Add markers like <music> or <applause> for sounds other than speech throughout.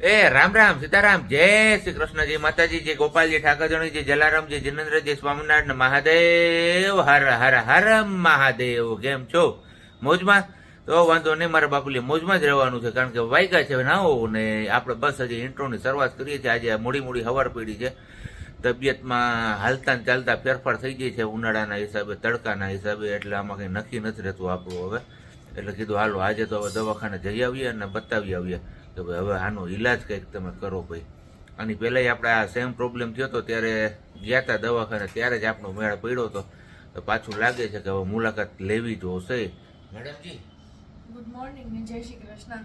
એ, રામ રામ, સીતારામ, જય શ્રી કૃષ્ણજી માતાજી, જય ગોપાલજી, ઠાકરજણી, જય જલારામજી જિનેન્દ્રજી સ્વામિનારાયણ મહાદેવ, હર હર હર મહાદેવ, કેમ છો? મોજમાં? તો વાંધો નહીં, મારા બાપુલી, મોજમાં જ રહેવાનું છે, કારણ કે વાયગા છે નાઓ ને આપણે બસ હજી ઇન્ટ્રોની શરૂઆત કરીએ છીએ, આજે મોડી મોડી હવાર પડી છે, તબિયતમાં હાલતા ને ચાલતા ફેરફાર થઈ ગઈ છે, ઉનાળાના હિસાબે, તડકાના હિસાબે, એટલે આમાં કંઈ નક્કી નથી રહેતું આપણું હવે. એટલે કીધું, હાલો, આજે તો હવે દવાખાને જઈ આવીએ અને બતાવી આવીએ. કે ભાઈ હવે આનો ઈલાજ કંઈક તમે કરો ભાઈ. આની પહેલાંય આપણે આ સેમ પ્રોબ્લેમ થયો હતો ત્યારે ગયા હતા દવાખાને ત્યારે જ આપણો મેળ પડ્યો હતો તો પાછું લાગે છે કે હવે મુલાકાત લેવી જોશે મેડમજી? ગુડ મોર્નિંગ ને જય શ્રી કૃષ્ણ.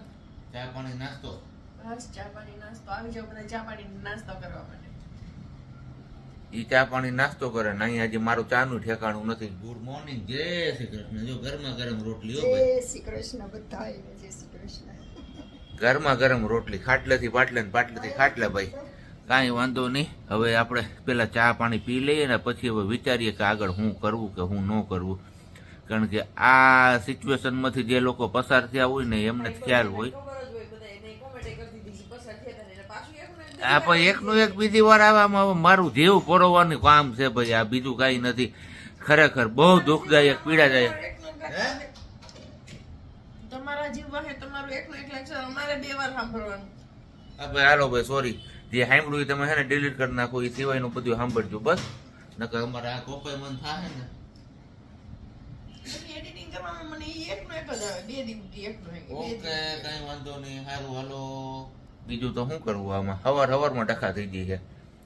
ચા પાણી નાસ્તો? બસ ચા પાણી નાસ્તો. આવી જાઓ બધા ચા પાણી નાસ્તો કરવા માટે. ઈ ચા પાણી નાસ્તો કરે ને અહીંયા હજી મારું ચાનું ઠેકાણું નથી. ગુડ મોર્નિંગ જય શ્રી કૃષ્ણ. જો ગરમા ગરમ રોટલી હો ભાઈ. જય શ્રી કૃષ્ણ બધા જય શ્રી કૃષ્ણ ગરમા ગરમ રોટલી, ખાટલેથી પાટલે ને ખાટલે ભાઈ. કાંઈ વાંધો નહીં. હવે આપણે પેલા ચા પાણી પી લઈએ ને પછી હવે વિચારીએ કે આગળ હું કરવું કે હું ન કરવું. કારણ કે આ સિચ્યુએશનમાંથી જે લોકો પસાર થયા હોય ને એમને ખ્યાલ હોય. આ પણ એકનું એક બીજી વાર આવવામાં હવે મારું જીવ પરોવાનું કામ છે ભાઈ. આ બીજું કાંઈ નથી. ખરેખર બહુ દુઃખદાયક, પીડાદાયક. તમારા જીવવા હે તમારું એકનું એક લેક્ચર અમારે બે વાર સાંભળવાનું. હા ભાઈ હાલો ભાઈ સોરી જે સાંભળ્યું એ તમે હે ને ડિલીટ કરી નાખો એ સિવાયનું બધું સાંભળજો બસ. નકર અમારે આ કોપાય મન થાય ને. એડિટિંગ કરવામાં મને ઈ એક જ આવે બે દિવસથી એકનું એક ઓકે. કઈ વાંધો નહીં. સારું હાલો. બીજું તો શું કરવું આમાં? હવાર હવારમાં ટકા થઈ ગઈ છે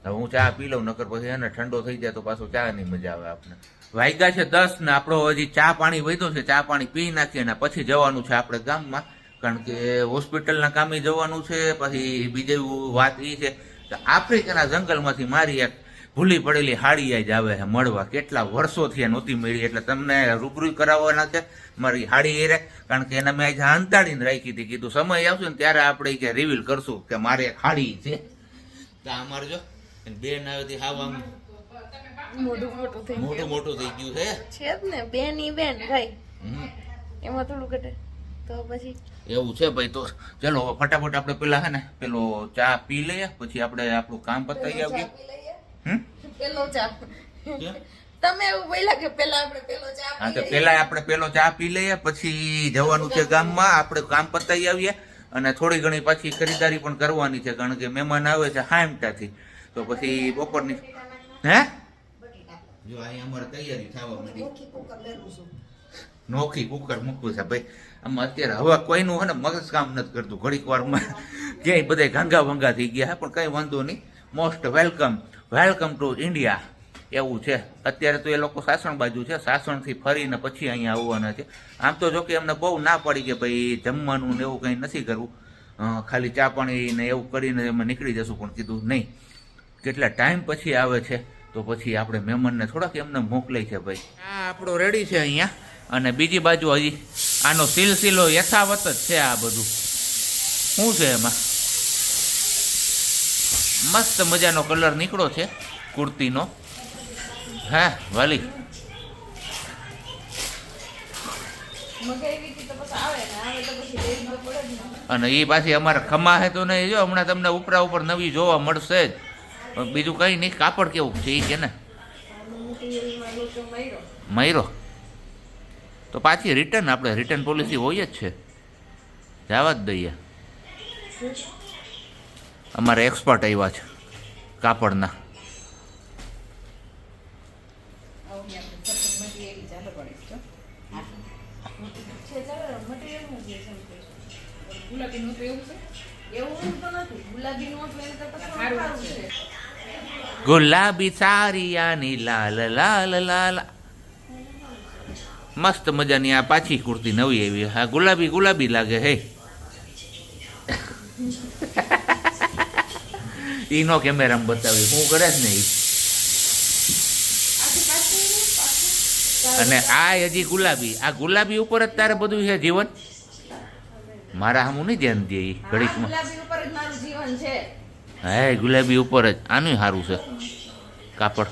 હવે હું ચા પી લઉં, નકર પછી એને ઠંડો થઈ જાય તો પાછો ચા ની મજા આવે આપણે વાગ્યા છે દસ ને આપણો હજી ચા પાણી વધ્યો છે, ચા પાણી પી નાખીએ ને પછી જવાનું છે આપણે ગામમાં. કારણ કે હોસ્પિટલના કામે જવાનું છે, પછી બીજી વાત એ છે કે આફ્રિકાના જંગલમાંથી મારી એક ભૂલી પડેલી હાડી જ આવે છે મળવા. કેટલા વર્ષોથી નહોતી મળી, એટલે તમને રૂબરૂ કરાવવાના છે મારી હાડી એ રે કારણ કે એને મેં આજે અંતાડીને રાખી હતી. કીધું સમય આવશે ને ત્યારે આપણે કે રિવીલ કરશું કે મારે હાડી છે. તો અમારે જો બેન આવે તે હાવ આમ મોટું મોટું થઈ મોટું મોટું થઈ ગયું છે? છે જ ને બેન ઈ બેન ભાઈ. એમાં થોડું ઘટે. તો પછી? એવું છે ભાઈ તો ચલો ફટાફટ આપણે પેલા હે ને પેલો ચા પી લઈએ પછી આપણે આપણું કામ પતાવી આવીએ. હમ? પેલો ચા. તમે એવું બોલ્યા કે પેલા આપણે પેલો ચા હા તો પેલા આપણે પેલો ચા પી લઈએ પછી જવાનું છે ગામમાં આપણે કામ પતાવી આવીએ. અને થોડી ઘણી પાછી ખરીદારી પણ કરવાની છે કારણ કે મહેમાન આવે છે હામટાથી તો પછી બપોરની હે? જો અહીં અમારે તૈયારી થવા માંડી. નોખી કુકર મૂકવું છે ભાઈ. આમાં અત્યારે હવે કોઈનું હોય ને મગજ કામ નથી કરતું. ઘડીક વારમાં ક્યાંય બધા ગંગા ભંગા થઈ ગયા. પણ કંઈ વાંધો નહીં. Most welcome welcome to India એવું છે. અત્યારે તો એ લોકો સાસણ બાજુ છે. સાસણથી ફરીને પછી અહીંયા આવવાના છે. આમ તો જો કે એમને બહુ ના પડી કે ભાઈ જમવાનું ને એવું કંઈ નથી કરવું. ખાલી ચા પાણી ને એવું કરીને એમાં નીકળી જશું પણ કીધું નહીં. કેટલા ટાઈમ પછી આવે છે તો પછી આપણે મહેમાનને થોડાક એમને મોકલી છે ભાઈ. આ આપણો રેડી છે અહીંયા. અને બીજી બાજુ હજી આનો સિલસિલો યથાવત જ છે આ બધું. શું છે એમાં? મસ્ત મજાનો કલર નીકળો છે કુર્તીનો. હા વાલી. અને એ પાછી અમારે ખમા હે તો નહીં જો હમણાં તમને ઉપરા ઉપર નવી જોવા મળશે જ. બીજું કંઈ નહીં કાપડ કેવું? છે એ કે ને. મયરો. તો પાછી રિટર્ન આપણે રિટર્ન પોલિસી હોય જ છે. જવા જ દઈએ. અમારે એક્સપર્ટ આવ્યા છે કાપડના. એવું તો નથી. ગુલાબી નું એને તો પછી સારું છે. ગુલાબી સારિયાની લાલ લાલ લાલ. મસ્ત મજાની આ પાછી કુર્તી નવી એવી હા ગુલાબી ગુલાબી લાગે હે. ઈનો કેમેરામાં બતાવી હું કરે જ ને અને આ હજી ગુલાબી. આ ગુલાબી ઉપર જ તારે બધું છે જીવન? મારા હામું નહીં ધ્યાન દે ઘડીકમાં. ગુલાબી ઉપર જ મારું જીવન છે. હે ગુલાબી ઉપર જ. આનું સારું છે. કાપડ.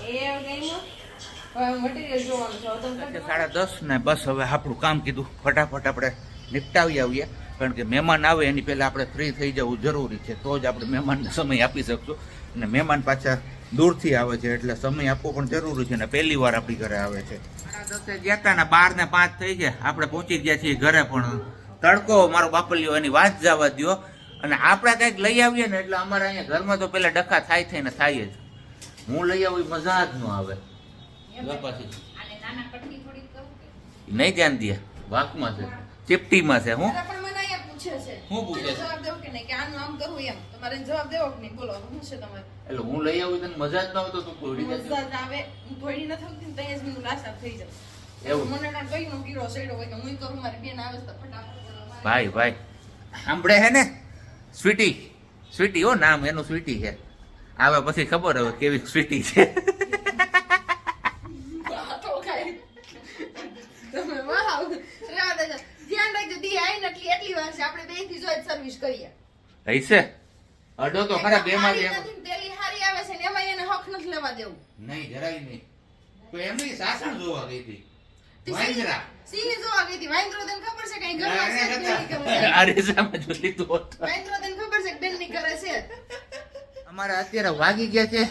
સાડા દસ ને બસ હવે આપણું કામ કીધું. ફટાફટ આપણે નિપટાવી આવીએ. કારણ કે મહેમાન આવે, એની પહેલાં આપણે ફ્રી થઈ જવું જરૂરી છે. તો જ આપણે મહેમાનને સમય આપી શકશું. અને મહેમાન પાછા દૂરથી આવે છે, એટલે સમય આપવો પણ જરૂરી છે. અને પહેલી વાર આપણી ઘરે આવે છે. દસે ગયા હતા ને બાર ને પાંચ થઈ ગયા. આપણે પહોંચી ગયા છીએ ઘરે પણ. તડકો, મારો બાપલિયો એની વાત જવા દ્યો. અને આપણે કંઈક લઈ આવીએ ને એટલે અમારે અહીંયા ઘરમાં તો પેલા ડખા થાય થાય ને થાય જ. હું લઈ આવું મજા જ ન આવે. નહીં ધ્યાન દે. વાકમાં છે. ચીપટીમાં છે હું? અરે પણ મને અહીંયા પૂછે છે. શું પૂછે છે? જવાબ દેવો કે નહીં? કે આનું આમ કરવું એમ. તમારે જવાબ દેવો નહીં? બોલો શું છે તમારે? એટલે હું લઈ આવું તને મજા જ ન આવતો તું જ આવે હું થોડી ન થતી ને ત્યાં જ મને લાસાબ થઈ જાય. એવું. મને ના કઈ નો કીડો સડ્યો હોય કે હું કરું મારી બેન આવે તો ફટાફટ ભાઈ ભાઈ સાંભળે હે ને? સ્વીટી. સ્વીટી ઓ નામ એનું સ્વીટી છે. આવે પછી ખબર હવે કેવી સ્વીટી છે. અડો તો ખરા બે માં આવે છે ને એમાં એને હક નથી લેવા દેવું. નહીં જરાય નહીં. તો એમની સાસણ જોવા ગઈ હતી. વાંદરા સિંહ- સિંહ જોવા ગઈ હતી. વાંદરો તને ખબર છે કઈ ઘરમાં છે કે બેનની કરે છે? <laughs> અરે સામે જોઈ લીધું વાંદરો તને ખબર છે કે બેનની કરે છે? અમારે અત્યારે વાગી ગયા છે.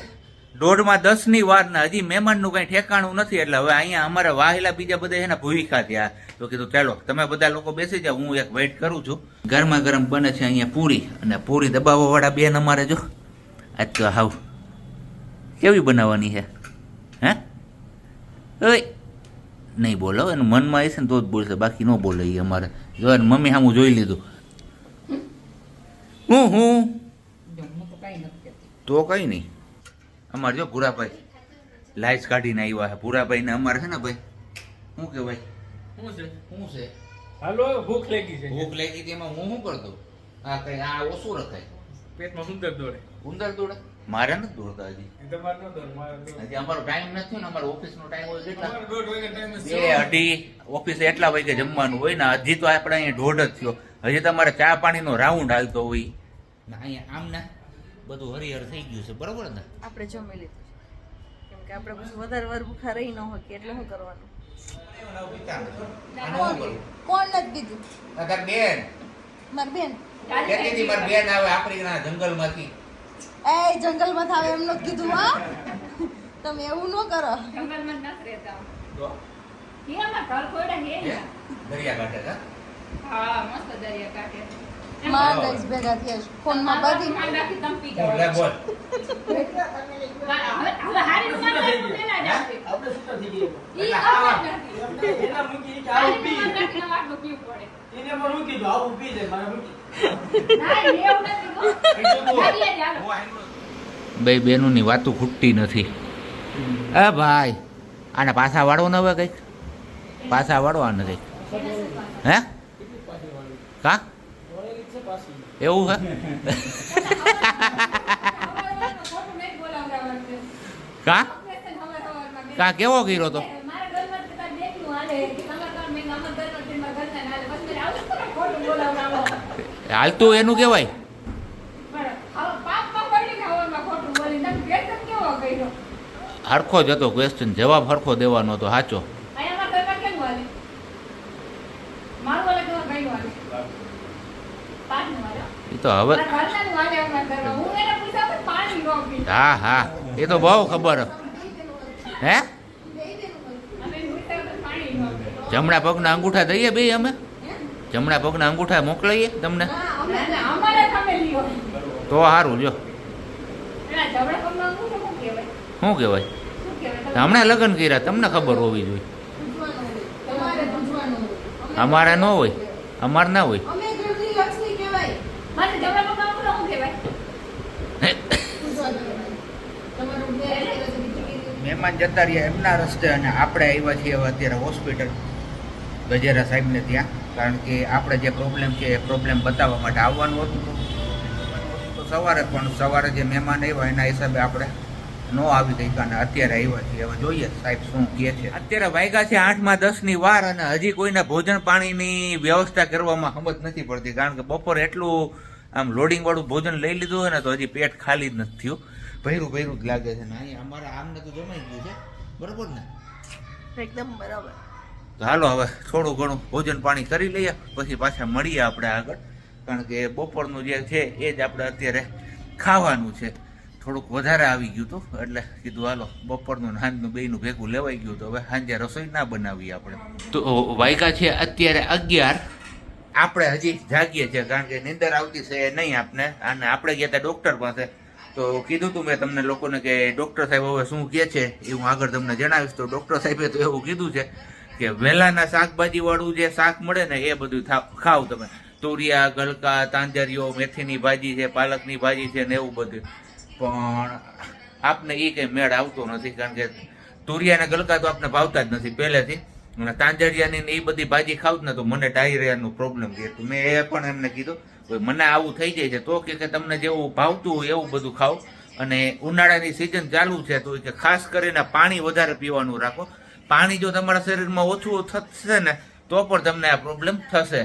દોઢમાં દસની વાર ને હજી મહેમાનનું કઈ ઠેકાણું નથી એટલે હવે અહીંયા અમારે વાહેલા બીજા બધા એના ભૂમિકા થયા. તો કીધું ચાલો તમે બધા લોકો બેસી જાઓ. હું એક વેઇટ કરું છું. ગરમા ગરમ બને છે અહીંયા પૂરી. અને પૂરી દબાવવા વાળા બેન અમારે જો. આજ તો હાવ. કેવી બનાવવાની છે? હે? ઓય નહીં બોલો. એને મનમાં હશે ને તો જ બોલશે. બાકી ન બોલે એ અમારે. જો એને મમ્મી સામું જોઈ લીધું. હું હું? તો કઈ નથી તો કઈ નહીં. અમારે જો ભૂરાભાઈ લાઈસ કાઢીને આવ્યા છે. ભૂરાભાઈ ને અમારે છે ને ભાઈ? શું કહેવાય? શું છે? શું છે? હાલો ભૂખ લાગી છે. ભૂખ લાગી એમાં હું શું કરતો? આ કઈ આ ઓછું રખાય. પેટમાં સુંદર દોડે. ઉંદર દોડે? મારે નથી દોડતા હજી. હજી અમારો ટાઈમ નથી ને અમારો ઓફિસ નો ટાઈમ હોય કેટલા બે અઢી ઓફિસે એટલા વાગે જમવાનું હોય ને હજી તો આપણે અહીંયા દોઢ જ થયો. હજી તમારે ચા પાણીનો રાઉન્ડ હાલતો હોય. ને અહીંયા આમ ને. બધું હરિહર થઈ ગયું છે. બરોબર ને? આપણે જમી લીધું છે. કેમ કે આપણે પછી વધારે વાર ભૂખા રહી ન હોય એટલે શું કરવાનું? કોણ? નથી દીધું બેન. મારી બેન. મારી બેન આવે આફ્રિકાના જંગલમાંથી? એ જંગલમાં થાવે એમ નથી કીધું હા? તમે એવું ન કરો. જંગલમાં નથી રહેતા. તો? એમાં ઘર હે હે? દરિયા કાંઠે હા મસ્ત દરિયા કાંઠે. માં ભેગા થયા છે. ફોનમાં બધી માલ રાખી તમે પી હું લે બોલ. હવે હવે હારી નું માલ રાખી. પેલા આપણે શું થઈ ગયું ઈ ખબર એના મૂકી કે આવું હારીનું માલ પી રાખીને પડે. એને મને મૂકી દો આવું પી જાય મારે મૂકી ના, એવું નથી હો. હારીએ જ હાલો. બે બેનોની વાતો ખૂટતી નથી. એ ભાઈ આને પાછા વાળો ને હવે કંઈક? પાછા વાળો આને કંઈક? હે? કા? એવું હે? કા? કા કેવો કર્યો તો? હાલતું એનું તો તાર બેનનું હાલે કે તમારા ઘર મેં અમારા ઘરમાં છે, મારા ઘરના હાલે. બસ મારે આવું જ કરે, ખોટું બોલાવડાવો. હાલતું એનું કહેવાય પણ હવે પાપમાં પડીને હવારમાં ખોટું બોલી. તમે વ્યસન કેવો કર્યો? હરખો જ હતો ક્વેશ્ચન જવાબ હરખો દેવાનો હતો સાચો. એ તો હવે. હું. હા એ તો બહુ ખબર હે. જમણા પગના અંગૂઠા દઈએ બે અમે જમણા પગના અંગૂઠા મોકલાઈએ તમને. તો સારું જો શું કહેવાય? હમણાં લગ્ન કર્યા તમને ખબર હોવી જોઈએ. અમારે ન હોય અમારે ના હોય. મહેમાન જતા રહ્યા એમના રસ્તે અને આપણે આવ્યા છીએ હવે અત્યારે હોસ્પિટલ ગજેરા સાહેબને ત્યાં. કારણ કે આપણે જે પ્રોબ્લેમ છે એ પ્રોબ્લેમ બતાવવા માટે આવવાનું હતું તો. તો સવારે પણ સવારે જે મહેમાન આવ્યા એના હિસાબે આપણે નો આવી ગઈ અને અત્યારે આવ્યા છીએ. હવે જોઈએ સાહેબ શું કહે છે. અત્યારે વાયગા છે આઠમાં દસની વાર અને હજી કોઈને ભોજન પાણીની વ્યવસ્થા કરવામાં સમજ નથી પડતી. કારણ કે બપોરે એટલું આમ લોડિંગ વાળું ભોજન લઈ લીધું હોય ને તો હજી પેટ ખાલી જ નથી થયું. ભૈરું ભૈરું જ લાગે છે ને અહીંયા અમારા આમને તો જમાઈ ગયું છે. બરોબર ને? એકદમ બરાબર. તો હાલો હવે થોડું ઘણું ભોજન પાણી કરી લઈએ પછી પાછા મળીએ આપણે આગળ. કારણ કે બપોરનું જે છે એ જ આપણે અત્યારે ખાવાનું છે. થોડુંક વધારે આવી ગયું હતું એટલે કીધું હાલો બપોરનું સાંજનું બેયનું ભેગું લેવાઈ ગયું તો હવે સાંજે રસોઈ ના બનાવીએ આપણે. તો વાયકા છે અત્યારે અગિયાર. આપણે હજી જાગીએ છીએ કારણ કે નિંદર આવતી છે નહીં આપને. અને આપણે ગયા હતા ડૉક્ટર પાસે. તો કીધું તું મેં તમને લોકોને કે ડૉક્ટર સાહેબ હવે શું કહે છે? એ હું આગળ તમને જણાવીશ. તો ડૉક્ટર સાહેબે તો એવું કીધું છે કે વહેલાના શાકભાજીવાળું જે શાક મળે ને એ બધું ખાવ તમે. તુરિયા ગલકા તાંજરીઓ મેથીની ભાજી છે પાલકની ભાજી છે ને એવું બધું. પણ આપને એ કંઈ મેળ આવતો નથી, કારણ કે તુરિયા ગલકા તો આપને ભાવતા જ નથી પહેલેથી. અને તાંજરિયાની ને એ બધી ભાજી ખાવ ને તો મને ડાયરિયાનો પ્રોબ્લેમ છે તો મેં એ પણ એમને કીધું મને આવું થઈ જાય છે, તો કે તમને જેવું ભાવતું હોય એવું બધું ખાઓ અને ઉનાળાની સિઝન ચાલુ છે, તો કે ખાસ કરીને પાણી વધારે પીવાનું રાખો. પાણી જો તમારા શરીરમાં ઓછું થશે ને, તો પણ તમને આ પ્રોબ્લેમ થશે.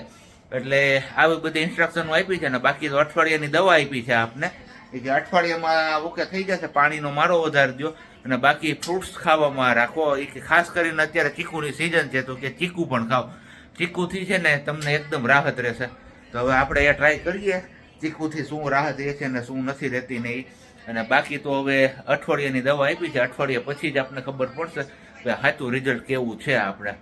એટલે આવી બધી ઇન્સ્ટ્રક્શનો આપી છે ને, બાકી તો અઠવાડિયાની દવા આપી છે આપને. એ કે અઠવાડિયામાં ઓકે થઈ જશે, પાણીનો મારો વધારે દો અને બાકી ફ્રૂટ્સ ખાવામાં રાખો. એ ખાસ કરીને અત્યારે ચીકુની સિઝન છે, તો કે ચીકુ પણ ખાઓ. ચીકુથી છે ને તમને એકદમ રાહત રહેશે. તો હવે આપણે એ ટ્રાય કરીએ, ચીકુથી શું રાહત રહે છે ને શું નથી રહેતી ને એ અને બાકી તો હવે અઠવાડિયાની દવા આપી છે, અઠવાડિયા પછી જ આપણને ખબર પડશે કે સાચું રિઝલ્ટ કેવું છે આપણે.